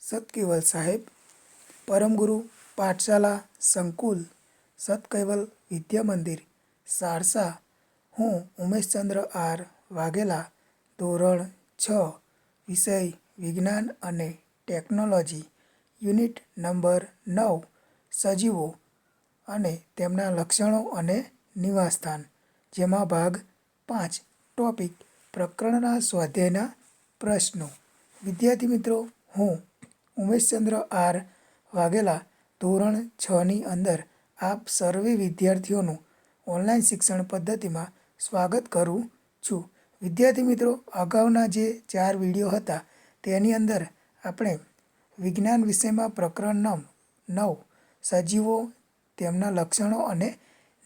સત સાહેબ, પરમગુરુ, પાઠશાલા, સંકુલ સત કૈવલ વિદ્યા મંદિર સારસા, હું ઉમેશચંદ્ર આર વાઘેલા, ધોરણ છ, વિષય વિજ્ઞાન અને ટેકનોલોજી, યુનિટ નંબર નવ, સજીવો અને તેમના લક્ષણો અને નિવાસસ્થાન, જેમાં ભાગ પાંચ, ટોપિક પ્રકરણના સ્વાધ્યાયના પ્રશ્નો. વિદ્યાર્થી મિત્રો, હું ઉમેશચંદ્ર આર વાઘેલા ધોરણ છની અંદર આપ સર્વે વિદ્યાર્થીઓનું ઓનલાઈન શિક્ષણ પદ્ધતિમાં સ્વાગત કરું છું. વિદ્યાર્થી મિત્રો, અગાઉના જે ચાર વીડિયો હતા, તેની અંદર આપણે વિજ્ઞાન વિષયમાં પ્રકરણ નવ નવ, સજીવો, તેમના લક્ષણો અને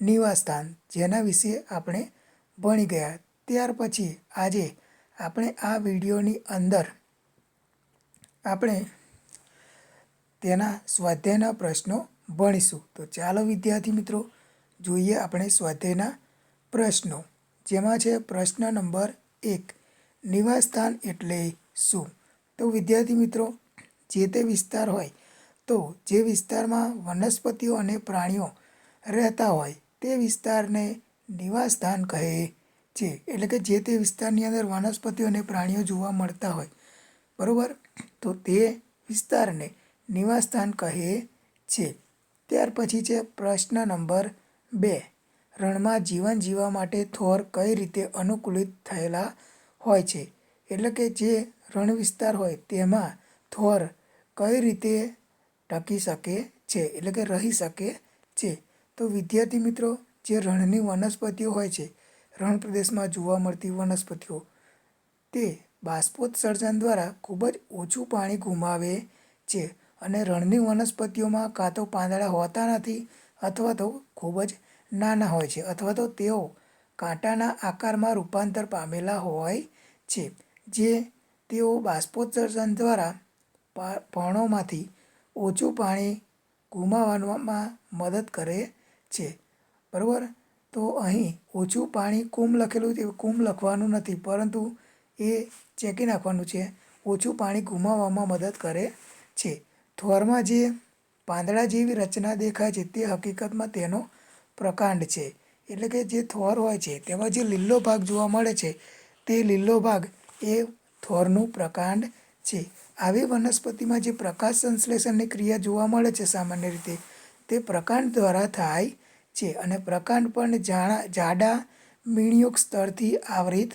નિવાસસ્થાન જેના વિશે આપણે ભણી ગયા. ત્યાર પછી આજે આપણે આ વિડીયોની અંદર આપણે તેના સ્વાધ્યાયના પ્રશ્નો ભણીશું. તો ચાલો વિદ્યાર્થી મિત્રો, જોઈએ આપણે સ્વાધ્યાયના પ્રશ્નો. જેમાં છે પ્રશ્ન નંબર એક નિવાસસ્થાન એટલે શું? તો વિદ્યાર્થી મિત્રો, જે તે વિસ્તાર હોય, તો જે વિસ્તારમાં વનસ્પતિઓ અને પ્રાણીઓ રહેતા હોય, તે વિસ્તારને નિવાસસ્થાન કહે છે. એટલે કે જે તે વિસ્તારની અંદર વનસ્પતિઓ અને પ્રાણીઓ જોવા મળતા હોય. બરાબર? તો તે વિસ્તારને નિવાસસ્થાન કહે છે. ત્યાર પછી છે પ્રશ્ન નંબર બે. રણમાં જીવન જીવવા માટે થોર કઈ રીતે અનુકૂલિત થયેલા હોય છે? એટલે કે જે રણ વિસ્તાર હોય તેમાં થોર કઈ રીતે ટકી શકે છે? એટલે કે રહી શકે છે. તો વિદ્યાર્થી મિત્રો, જે રણની વનસ્પતિઓ હોય છે, રણ પ્રદેશમાં જોવા મળતી વનસ્પતિઓ, તે બાષ્પોત્સર્જન દ્વારા ખૂબ જ ઓછું પાણી ગુમાવે છે. અને રણની વનસ્પતિઓમાં કાં તો પાંદડા હોતા નથી અથવા તો ખૂબ જ નાના હોય છે અથવા તો તેઓ કાંટાના આકારમાં રૂપાંતર પામેલા હોય છે, જે તેઓ બાષ્પોત્સર્જન દ્વારા પર્ણોમાંથી ઓછું પાણી ગુમાવવામાં મદદ કરે છે. બરાબર? તો અહીં ઓછું પાણી કુમ લખેલું છે, કુમ લખવાનું નથી, પરંતુ એ ચેકી નાખવાનું છે. ઓછું પાણી ગુમાવવામાં મદદ કરે છે. થોરમાં જે પાંદડા જેવી રચના દેખાય છે, તે હકીકતમાં તેનો પ્રકાંડ છે. એટલે કે જે થોર હોય છે, તેમાં જે લીલો ભાગ જોવા મળે છે, તે લીલો ભાગ એ થોરનું પ્રકાંડ છે. આવી વનસ્પતિમાં જે પ્રકાશ સંશ્લેષણની ક્રિયા જોવા મળે છે, સામાન્ય રીતે તે પ્રકાંડ દ્વારા થાય છે અને પ્રકાંડ પણ જાણા, જાડા મીણયુક સ્તરથી આવરિત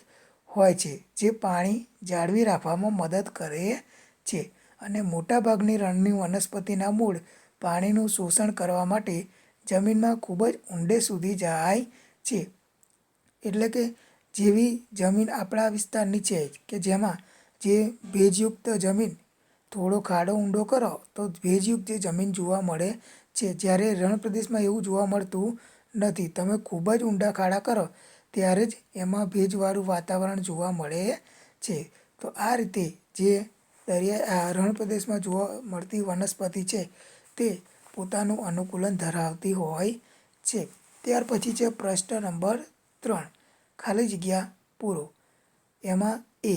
હોય છે, જે પાણી જાળવી રાખવામાં મદદ કરે છે. અને મોટાભાગની રણની વનસ્પતિના મૂળ પાણીનું શોષણ કરવા માટે જમીનમાં ખૂબ જ ઊંડે સુધી જાય છે. એટલે કે જેવી જમીન આપણા વિસ્તારની છે કે જેમાં જે ભેજયુક્ત જમીન થોડો ખાડો ઊંડો કરો તો ભેજયુક્ત જે જમીન જોવા મળે છે, જ્યારે રણ પ્રદેશમાં એવું જોવા મળતું નથી. તમે ખૂબ જ ઊંડા ખાડા કરો ત્યારે જ એમાં ભેજવાળું વાતાવરણ જોવા મળે છે. તો આ રીતે જે દરિયા રણ પ્રદેશમાં જોવા મળતી વનસ્પતિ છે તે પોતાનું અનુકૂલન ધરાવતી હોય છે. ત્યાર પછી છે પ્રશ્ન નંબર ત્રણ, ખાલી જગ્યા પૂરો. એમાં એ,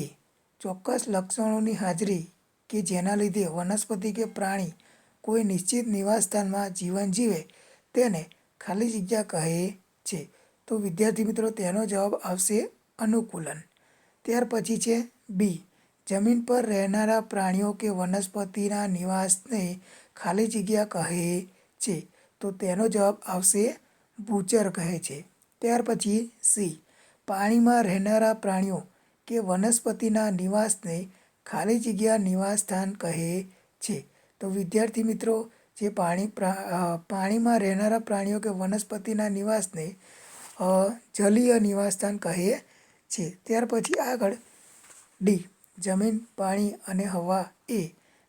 ચોક્કસ લક્ષણોની હાજરી કે જેના લીધે વનસ્પતિ કે પ્રાણી કોઈ નિશ્ચિત નિવાસસ્થાનમાં જીવન જીવે તેને ખાલી જગ્યા કહે છે. તો વિદ્યાર્થી મિત્રો તેનો જવાબ આવશે અનુકૂલન. ત્યાર પછી છે બી જમીન પર રહેનારા પ્રાણીઓ કે વનસ્પતિના નિવાસને ખાલી જગ્યા કહે છે, તો તેનો જવાબ આવશે ભૂચર કહે છે. ત્યાર પછી સી, પાણીમાં રહેનારા પ્રાણીઓ કે વનસ્પતિના નિવાસને ખાલી જગ્યા નિવાસસ્થાન કહે છે. તો વિદ્યાર્થી મિત્રો, જે પાણી પાણીમાં રહેનારા પ્રાણીઓ કે વનસ્પતિના નિવાસને જલીય નિવાસસ્થાન કહે છે. ત્યાર પછી આગળ ડી જમીન, પાણી અને હવા એ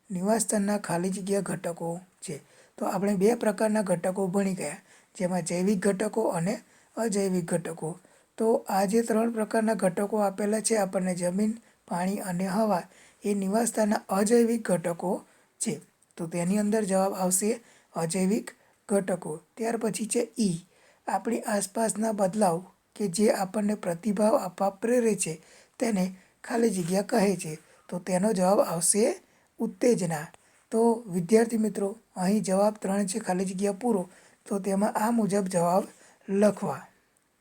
નિવાસસ્થાનના ખાલી જગ્યા ઘટકો છે. તો આપણે બે પ્રકારના ઘટકો ભણી ગયા, જેમાં જૈવિક ઘટકો અને અજૈવિક ઘટકો. તો આ જે ત્રણ પ્રકારના ઘટકો આપેલા છે આપણને જમીન, પાણી અને હવા એ નિવાસસ્થાનના અજૈવિક ઘટકો છે. તો તેની અંદર જવાબ આવશે અજૈવિક ઘટકો. ત્યાર પછી છે ઈ. આપણી આસપાસના બદલાવ કે જે આપણને પ્રતિભાવ આપવા પ્રેરે છે તેને ખાલી જગ્યા કહે છે, તો તેનો જવાબ આવશે ઉત્તેજના. તો વિદ્યાર્થી મિત્રો, અહીં જવાબ ત્રણ છે, ખાલી જગ્યા પૂરો. તો તેમાં આ મુજબ જવાબ લખવા.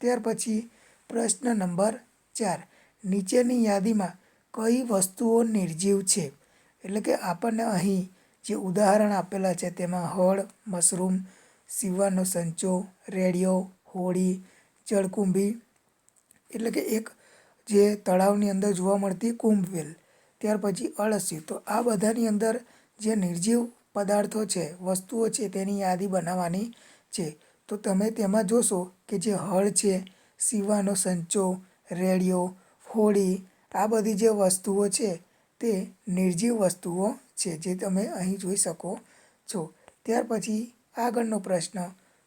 ત્યાર પછી પ્રશ્ન નંબર ચાર. નીચેની યાદીમાં કઈ વસ્તુઓ નિર્જીવ છે? એટલે કે આપણને અહીં જે ઉદાહરણ આપેલા છે, તેમાં હળ, મશરૂમ સીવવાનો સંચો, રેડિયો, હોળી, જળકુંભી, એટલે કે એક જે તળાવની અંદર જોવા મળતી કુંભવેલ. ત્યાર પછી અળસિયું. તો આ બધાની અંદર જે નિર્જીવ પદાર્થો છે, વસ્તુઓ છે, તેની યાદી બનાવવાની છે. તો તમે તેમાં જોશો કે જે હળ છે, સીવાનો સંચો રેડિયો હોળી, આ બધી જે વસ્તુઓ છે, તે નિર્જીવ વસ્તુઓ છે જે તમે અહીં જોઈ શકો છો. ત્યાર પછી આગળનો પ્રશ્ન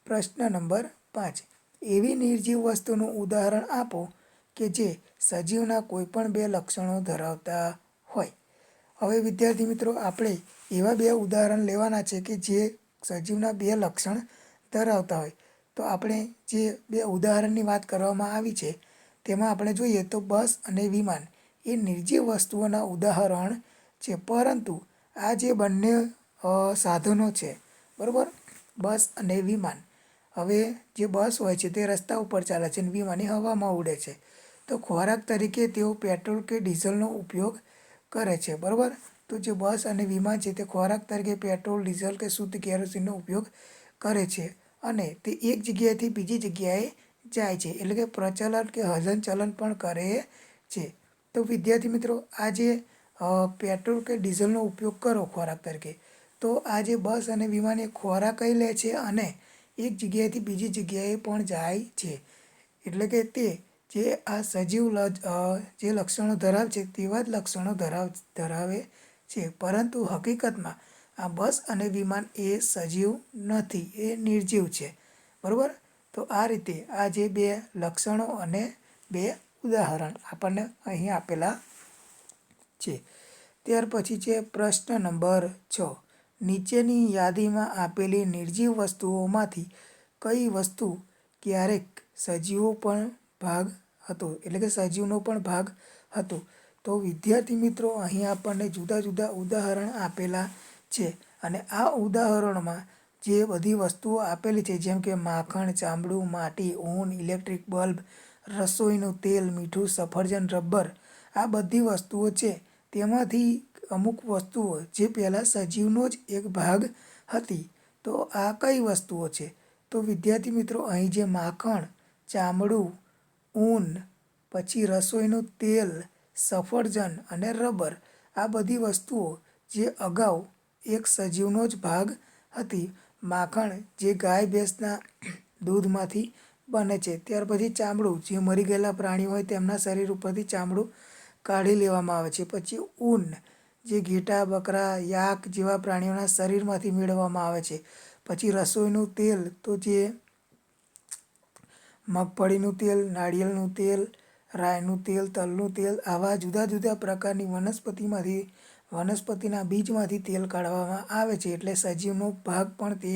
પ્રશ્ન નંબર પાંચ. એવી નિર્જીવ વસ્તુનું ઉદાહરણ આપો કે જે સજીવના કોઈપણ બે લક્ષણો ધરાવતા હોય. હવે વિદ્યાર્થી મિત્રો, આપણે એવા બે ઉદાહરણ લેવાના છે કે જે સજીવના બે લક્ષણ ધરાવતા હોય. તો આપણે જે બે ઉદાહરણની વાત કરવામાં આવી છે, તેમાં આપણે જોઈએ તો બસ અને વિમાન એ નિર્જીવ વસ્તુઓના ઉદાહરણ છે. પરંતુ આ જે બંને સાધનો છે, બરાબર? બસ અને વિમાન. હવે જે બસ હોય છે તે રસ્તા ઉપર ચાલે છે અને વિમાન એ હવામાં ઉડે છે. તો ખોરાક તરીકે તેઓ પેટ્રોલ કે ડીઝલનો ઉપયોગ કરે છે, બરાબર? તો જે બસ અને વિમાન છે તે ખોરાક તરીકે પેટ્રોલ, ડીઝલ કે શુદ્ધ કેરોસીનનો ઉપયોગ કરે છે અને તે એક જગ્યાએથી બીજી જગ્યાએ જાય છે, એટલે કે પ્રચલન કે હલન ચલન પણ કરે છે. તો વિદ્યાર્થી મિત્રો, આ જે પેટ્રોલ કે ડીઝલનો ઉપયોગ કરો ખોરાક તરીકે, તો આ જે બસ અને વિમાન એ ખોરાક લે છે અને એક જગ્યાએથી બીજી જગ્યાએ પણ જાય છે. એટલે કે તે જે આ સજીવ જે લક્ષણો ધરાવે છે તેવા જ લક્ષણો ધરાવ, ધરાવે છે. પરંતુ હકીકતમાં આ બસ અને વિમાન એ સજીવ નથી, એ નિર્જીવ છે. બરાબર? તો આ રીતે આ જે બે લક્ષણો અને બે ઉદાહરણ આપણને અહીં આપેલા છે. ત્યાર પછી છે પ્રશ્ન નંબર છ. નીચેની યાદીમાં આપેલી નિર્જીવ વસ્તુઓમાંથી કઈ વસ્તુ ક્યારેક સજીવો પણ ભાગ હતો. એટલે કે સજીવનો પણ ભાગ હતો. તો વિદ્યાર્થી મિત્રો, અહીં આપણને જુદા જુદા ઉદાહરણ આપેલા છે. અને આ ઉદાહરણમાં જે બધી વસ્તુઓ આપેલી છે, જેમ કે માખણ, ચામડું, માટી, ઊન, ઇલેક્ટ્રિક બલ્બ, રસોઈનું તેલ, મીઠું, સફરજન, રબર, આ બધી વસ્તુઓ છે. તેમાંથી અમુક વસ્તુઓ જે પહેલાં સજીવનો જ એક ભાગ હતી. તો આ કઈ વસ્તુઓ છે? તો વિદ્યાર્થી મિત્રો, અહીં જે માખણ, ચામડું ઊન, પછી રસોઈનું તેલ, સફરજન અને રબર આ બધી વસ્તુઓ જે અગાઉ એક સજીવનો જ ભાગ હતી, માખણ જે ગાય ભેંસના દૂધમાંથી બને છે. ત્યાર પછી ચામડું, જે મરી ગયેલા પ્રાણીઓ હોય તેમના શરીર ઉપરથી ચામડું કાઢી લેવામાં આવે છે. પછી ઊન, જે ઘેટા, બકરા, યાક જેવા પ્રાણીઓના શરીરમાંથી મેળવવામાં આવે છે. પછી રસોઈનું તેલ, તો જે મગફળીનું તેલ, નાળિયેરનું તેલ, રાયનું તેલ, તલનું તેલ આવા જુદા જુદા પ્રકારની વનસ્પતિમાંથી, વનસ્પતિના બીજમાંથી તેલ કાઢવામાં આવે છે. એટલે સજીવનો ભાગ પણ તે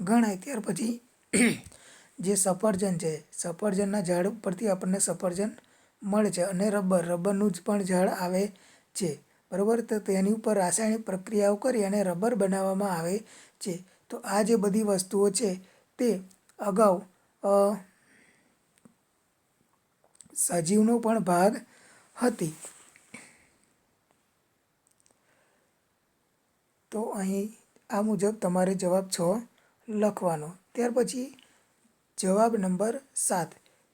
ગણાય. ત્યાર પછી જે સફરજન છે, સફરજનના ઝાડ ઉપરથી આપણને સફરજન મળે છે અને રબર, રબરનું જ પણ ઝાડ આવે છે. બરાબર? તો તેની ઉપર રાસાયણિક પ્રક્રિયાઓ કરી અને રબર બનાવવામાં આવે છે. તો આ જે બધી વસ્તુઓ છે તે અગાઉ સજીવનો પણ ભાગ હતી. તો અહીં આ મુજબ તમારે જવાબ છ લખવાનો. ત્યાર પછી જવાબ નંબર સાત.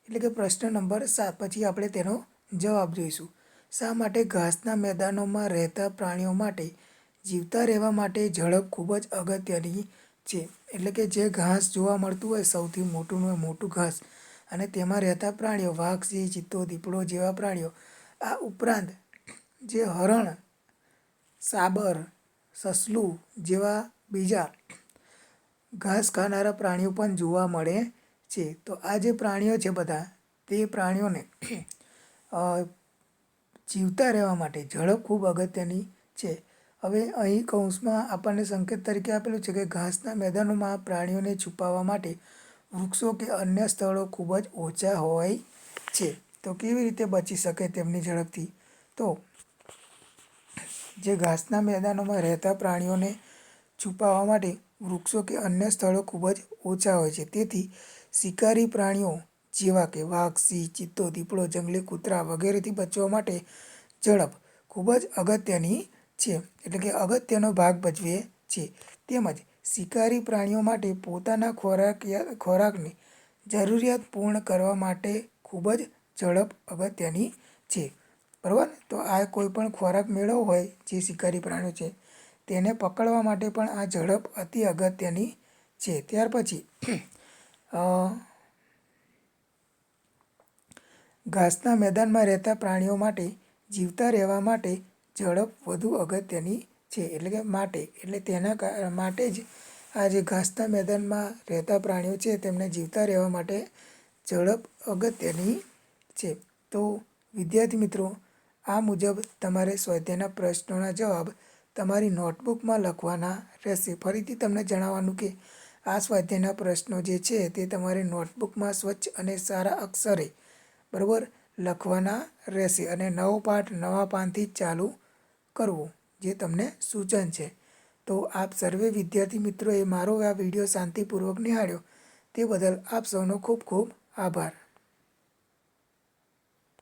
એટલે કે પ્રશ્ન નંબર સાત. પછી આપણે તેનો જવાબ જોઈશું. શા માટે ઘાસના મેદાનોમાં રહેતા પ્રાણીઓ માટે જીવતા રહેવા માટે ઝડપ ખૂબ જ અગત્યની છે? એટલે કે જે ઘાસ જોવા મળતું હોય સૌથી મોટું મોટું ઘાસ. અને તેમાં રહેતા પ્રાણીઓ વાઘ સિંહ ચિત્તો, દીપડો જેવા પ્રાણીઓ. આ ઉપરાંત જે હરણ, સાબર, સસલું જેવા બીજા ઘાસ ખાનારા પ્રાણીઓ પણ જોવા મળે છે. તો આ જે પ્રાણીઓ છે બધા, તે પ્રાણીઓને જીવતા રહેવા માટે ઝડપ ખૂબ અગત્યની છે. હવે અહીં કૌંસમાં આપણને સંકેત તરીકે આપેલું છે કે ઘાસના મેદાનોમાં પ્રાણીઓને છુપાવવા માટે વૃક્ષો કે અન્ય સ્થળો ખૂબ જ ઓછા હોય છે. તો કેવી રીતે બચી શકે તેમની ઝડપથી? તો જે ઘાસના મેદાનોમાં રહેતા પ્રાણીઓને છુપાવવા માટે વૃક્ષો કે અન્ય સ્થળો ખૂબ જ ઓછા હોય છે. તેથી શિકારી પ્રાણીઓ જેવા કે વાઘ, સિંહ, ચિત્તો, દીપડો, જંગલી કૂતરા વગેરેથી બચવા માટે ઝડપ ખૂબ જ અગત્યની છે. એટલે કે અગત્યનો ભાગ ભજવે છે. તેમજ શિકારી પ્રાણીઓ માટે પોતાના ખોરાક ખોરાકની જરૂરિયાત પૂર્ણ કરવા માટે ખૂબ જ ઝડપ અગત્યની છે. બરાબર? તો આ કોઈ પણ ખોરાક મેળવવો હોય જે શિકારી પ્રાણીઓ છે, તેને પકડવા માટે પણ આ ઝડપ અતિ અગત્યની છે. ત્યાર પછી ઘાસના મેદાનમાં રહેતા પ્રાણીઓ માટે જીવતા રહેવા માટે ઝડપ વધુ અગત્યની છે, એટલે કે માટે. એટલે તેના માટે જ આ જે ઘાસના મેદાનમાં રહેતા પ્રાણીઓ છે, તેમને જીવતા રહેવા માટે ઝડપ અગત્યની છે. તો વિદ્યાર્થી મિત્રો, આ મુજબ તમારે સ્વાધ્યાયના પ્રશ્નોના જવાબ તમારી નોટબુકમાં લખવાના રહેશે. ફરીથી તમને જણાવવાનું કે આ સ્વાધ્યાયના પ્રશ્નો જે છે, તે તમારે નોટબુકમાં સ્વચ્છ અને સારા અક્ષરે, બરાબર, લખવાના રહેશે અને નવો પાઠ નવા પાનથી ચાલુ કરવો. જે તમને સૂચન છે. તો આપ સર્વે વિદ્યાર્થી મિત્રોએ મારો આ વીડિયો શાંતિપૂર્વક નિહાળ્યો. તે બદલ આપ સૌનો ખૂબ ખૂબ આભાર.